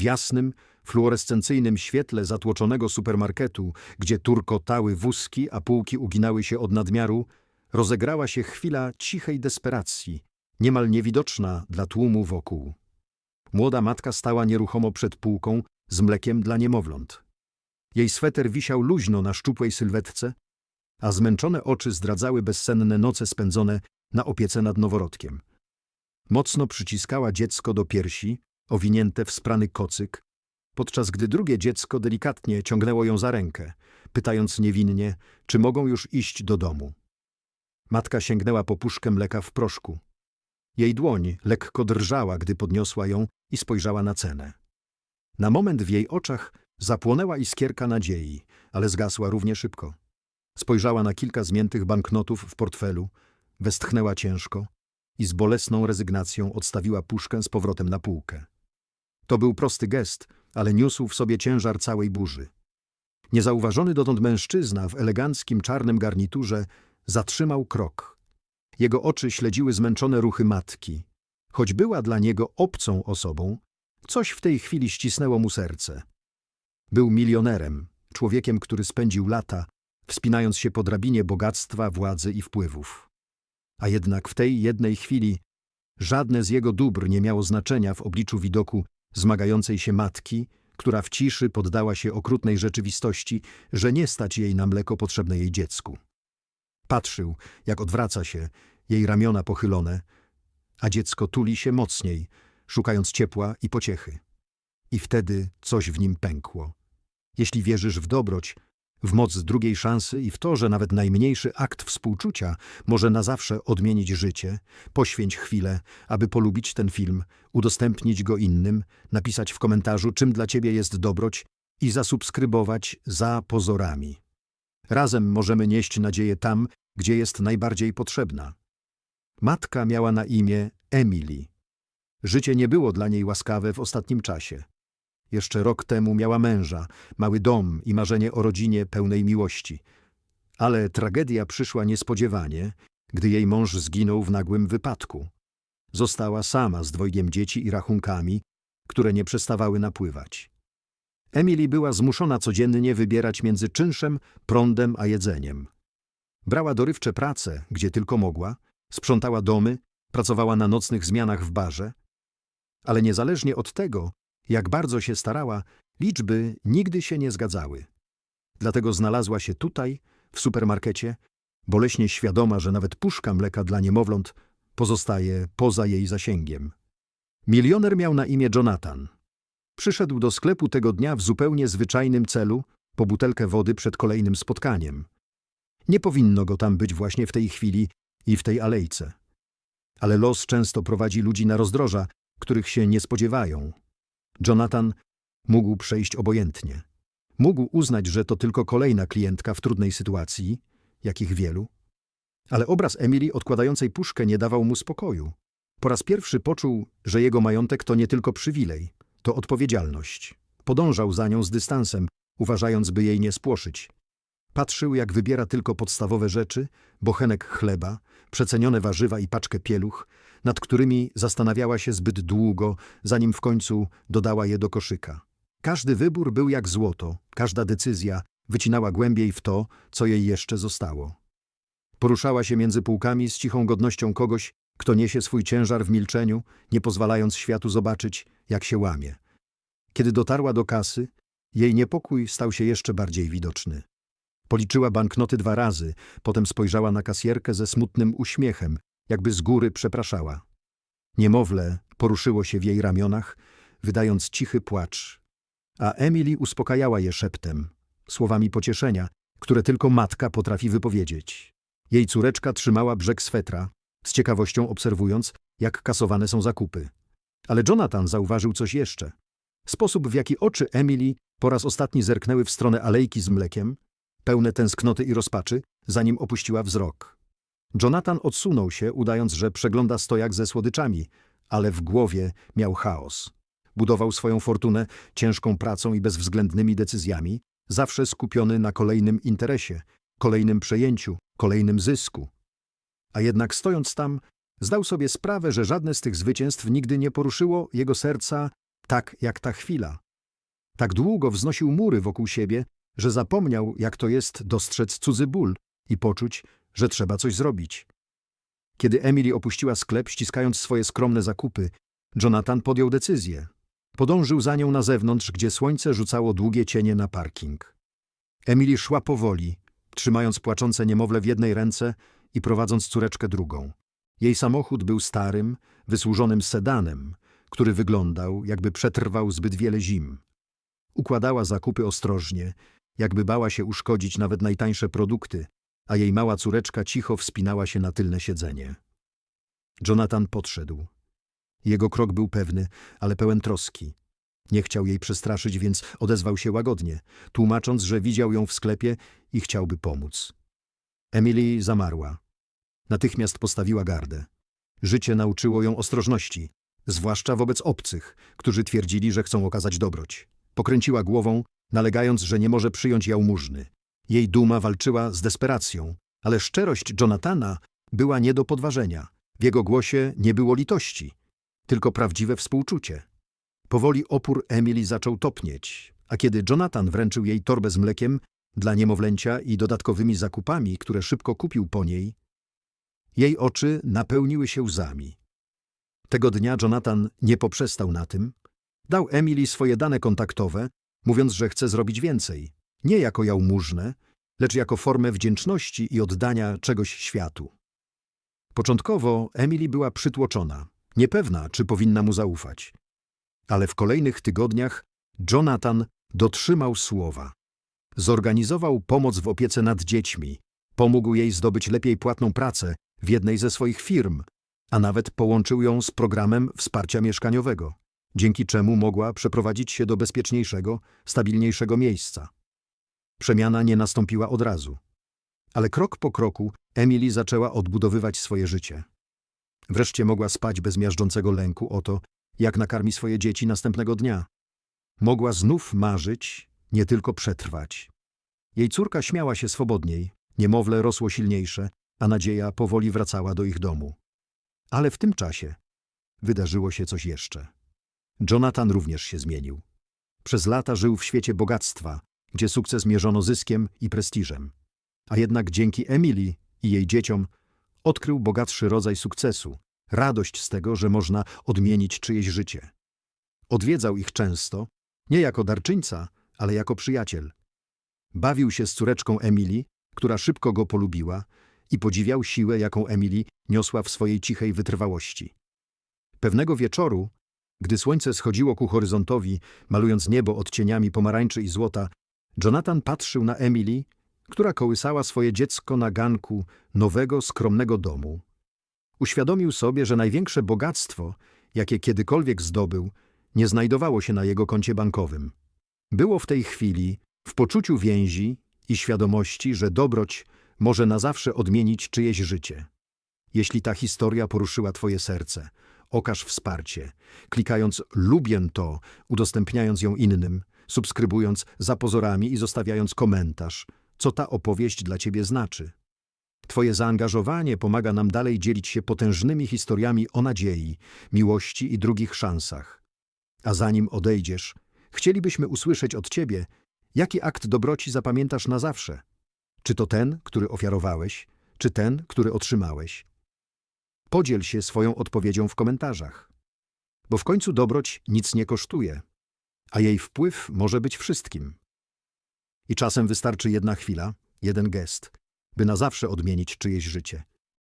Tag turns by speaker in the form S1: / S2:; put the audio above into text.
S1: W jasnym, fluorescencyjnym świetle zatłoczonego supermarketu, gdzie turkotały wózki, a półki uginały się od nadmiaru, rozegrała się chwila cichej desperacji, niemal niewidoczna dla tłumu wokół. Młoda matka stała nieruchomo przed półką z mlekiem dla niemowląt. Jej sweter wisiał luźno na szczupłej sylwetce, a zmęczone oczy zdradzały bezsenne noce spędzone na opiece nad noworodkiem. Mocno przyciskała dziecko do piersi, owinięte w sprany kocyk, podczas gdy drugie dziecko delikatnie ciągnęło ją za rękę, pytając niewinnie, czy mogą już iść do domu. Matka sięgnęła po puszkę mleka w proszku. Jej dłoń lekko drżała, gdy podniosła ją i spojrzała na cenę. Na moment w jej oczach zapłonęła iskierka nadziei, ale zgasła równie szybko. Spojrzała na kilka zmiętych banknotów w portfelu, westchnęła ciężko i z bolesną rezygnacją odstawiła puszkę z powrotem na półkę. To był prosty gest, ale niósł w sobie ciężar całej burzy. Niezauważony dotąd mężczyzna w eleganckim czarnym garniturze zatrzymał krok. Jego oczy śledziły zmęczone ruchy matki. Choć była dla niego obcą osobą, coś w tej chwili ścisnęło mu serce. Był milionerem, człowiekiem, który spędził lata, wspinając się po drabinie bogactwa, władzy i wpływów. A jednak w tej jednej chwili żadne z jego dóbr nie miało znaczenia w obliczu widoku zmagającej się matki, która w ciszy poddała się okrutnej rzeczywistości, że nie stać jej na mleko potrzebne jej dziecku. Patrzył, jak odwraca się, jej ramiona pochylone, a dziecko tuli się mocniej, szukając ciepła i pociechy. I wtedy coś w nim pękło. Jeśli wierzysz w dobroć, w moc drugiej szansy i w to, że nawet najmniejszy akt współczucia może na zawsze odmienić życie, poświęć chwilę, aby polubić ten film, udostępnić go innym, napisać w komentarzu, czym dla ciebie jest dobroć i zasubskrybować za pozorami. Razem możemy nieść nadzieję tam, gdzie jest najbardziej potrzebna. Matka miała na imię Emily. Życie nie było dla niej łaskawe w ostatnim czasie. Jeszcze rok temu miała męża, mały dom i marzenie o rodzinie pełnej miłości. Ale tragedia przyszła niespodziewanie, gdy jej mąż zginął w nagłym wypadku. Została sama z dwojgiem dzieci i rachunkami, które nie przestawały napływać. Emily była zmuszona codziennie wybierać między czynszem, prądem a jedzeniem. Brała dorywcze prace, gdzie tylko mogła, sprzątała domy, pracowała na nocnych zmianach w barze, ale niezależnie od tego, jak bardzo się starała, liczby nigdy się nie zgadzały. Dlatego znalazła się tutaj, w supermarkecie, boleśnie świadoma, że nawet puszka mleka dla niemowląt pozostaje poza jej zasięgiem. Milioner miał na imię Jonathan. Przyszedł do sklepu tego dnia w zupełnie zwyczajnym celu, po butelkę wody przed kolejnym spotkaniem. Nie powinno go tam być właśnie w tej chwili i w tej alejce. Ale los często prowadzi ludzi na rozdroża, których się nie spodziewają. Jonathan mógł przejść obojętnie. Mógł uznać, że to tylko kolejna klientka w trudnej sytuacji, jakich wielu. Ale obraz Emily odkładającej puszkę nie dawał mu spokoju. Po raz pierwszy poczuł, że jego majątek to nie tylko przywilej, to odpowiedzialność. Podążał za nią z dystansem, uważając, by jej nie spłoszyć. Patrzył, jak wybiera tylko podstawowe rzeczy, bochenek chleba, przecenione warzywa i paczkę pieluch, nad którymi zastanawiała się zbyt długo, zanim w końcu dodała je do koszyka. Każdy wybór był jak złoto, każda decyzja wycinała głębiej w to, co jej jeszcze zostało. Poruszała się między półkami z cichą godnością kogoś, kto niesie swój ciężar w milczeniu, nie pozwalając światu zobaczyć, jak się łamie. Kiedy dotarła do kasy, jej niepokój stał się jeszcze bardziej widoczny. Policzyła banknoty dwa razy, potem spojrzała na kasjerkę ze smutnym uśmiechem, jakby z góry przepraszała. Niemowlę poruszyło się w jej ramionach, wydając cichy płacz, a Emily uspokajała je szeptem, słowami pocieszenia, które tylko matka potrafi wypowiedzieć. Jej córeczka trzymała brzeg swetra, z ciekawością obserwując, jak kasowane są zakupy. Ale Jonathan zauważył coś jeszcze. Sposób, w jaki oczy Emily po raz ostatni zerknęły w stronę alejki z mlekiem, pełne tęsknoty i rozpaczy, zanim opuściła wzrok. Jonathan odsunął się, udając, że przegląda stojak ze słodyczami, ale w głowie miał chaos. Budował swoją fortunę ciężką pracą i bezwzględnymi decyzjami, zawsze skupiony na kolejnym interesie, kolejnym przejęciu, kolejnym zysku. A jednak stojąc tam, zdał sobie sprawę, że żadne z tych zwycięstw nigdy nie poruszyło jego serca tak jak ta chwila. Tak długo wznosił mury wokół siebie, że zapomniał, jak to jest dostrzec cudzy ból i poczuć, że trzeba coś zrobić. Kiedy Emily opuściła sklep, ściskając swoje skromne zakupy, Jonathan podjął decyzję. Podążył za nią na zewnątrz, gdzie słońce rzucało długie cienie na parking. Emily szła powoli, trzymając płaczące niemowlę w jednej ręce i prowadząc córeczkę drugą. Jej samochód był starym, wysłużonym sedanem, który wyglądał, jakby przetrwał zbyt wiele zim. Układała zakupy ostrożnie, jakby bała się uszkodzić nawet najtańsze produkty, a jej mała córeczka cicho wspinała się na tylne siedzenie. Jonathan podszedł. Jego krok był pewny, ale pełen troski. Nie chciał jej przestraszyć, więc odezwał się łagodnie, tłumacząc, że widział ją w sklepie i chciałby pomóc. Emily zamarła. Natychmiast postawiła gardę. Życie nauczyło ją ostrożności, zwłaszcza wobec obcych, którzy twierdzili, że chcą okazać dobroć. Pokręciła głową, nalegając, że nie może przyjąć jałmużny. Jej duma walczyła z desperacją, ale szczerość Jonathana była nie do podważenia. W jego głosie nie było litości, tylko prawdziwe współczucie. Powoli opór Emily zaczął topnieć, a kiedy Jonathan wręczył jej torbę z mlekiem dla niemowlęcia i dodatkowymi zakupami, które szybko kupił po niej, jej oczy napełniły się łzami. Tego dnia Jonathan nie poprzestał na tym. Dał Emily swoje dane kontaktowe, mówiąc, że chce zrobić więcej. Nie jako jałmużnę, lecz jako formę wdzięczności i oddania czegoś światu. Początkowo Emily była przytłoczona, niepewna, czy powinna mu zaufać. Ale w kolejnych tygodniach Jonathan dotrzymał słowa. Zorganizował pomoc w opiece nad dziećmi, pomógł jej zdobyć lepiej płatną pracę w jednej ze swoich firm, a nawet połączył ją z programem wsparcia mieszkaniowego, dzięki czemu mogła przeprowadzić się do bezpieczniejszego, stabilniejszego miejsca. Przemiana nie nastąpiła od razu. Ale krok po kroku Emily zaczęła odbudowywać swoje życie. Wreszcie mogła spać bez miażdżącego lęku o to, jak nakarmi swoje dzieci następnego dnia. Mogła znów marzyć, nie tylko przetrwać. Jej córka śmiała się swobodniej, niemowlę rosło silniejsze, a nadzieja powoli wracała do ich domu. Ale w tym czasie wydarzyło się coś jeszcze. Jonathan również się zmienił. Przez lata żył w świecie bogactwa, gdzie sukces mierzono zyskiem i prestiżem. A jednak dzięki Emily i jej dzieciom odkrył bogatszy rodzaj sukcesu, radość z tego, że można odmienić czyjeś życie. Odwiedzał ich często, nie jako darczyńca, ale jako przyjaciel. Bawił się z córeczką Emily, która szybko go polubiła i podziwiał siłę, jaką Emily niosła w swojej cichej wytrwałości. Pewnego wieczoru, gdy słońce schodziło ku horyzontowi, malując niebo odcieniami pomarańczy i złota, Jonathan patrzył na Emily, która kołysała swoje dziecko na ganku nowego, skromnego domu. Uświadomił sobie, że największe bogactwo, jakie kiedykolwiek zdobył, nie znajdowało się na jego koncie bankowym. Było w tej chwili w poczuciu więzi i świadomości, że dobroć może na zawsze odmienić czyjeś życie. Jeśli ta historia poruszyła Twoje serce, okaż wsparcie, klikając lubię to, udostępniając ją innym, subskrybując za pozorami i zostawiając komentarz, co ta opowieść dla Ciebie znaczy. Twoje zaangażowanie pomaga nam dalej dzielić się potężnymi historiami o nadziei, miłości i drugich szansach. A zanim odejdziesz, chcielibyśmy usłyszeć od Ciebie, jaki akt dobroci zapamiętasz na zawsze. Czy to ten, który ofiarowałeś, czy ten, który otrzymałeś? Podziel się swoją odpowiedzią w komentarzach. Bo w końcu dobroć nic nie kosztuje, a jej wpływ może być wszystkim. I czasem wystarczy jedna chwila, jeden gest, by na zawsze odmienić czyjeś życie.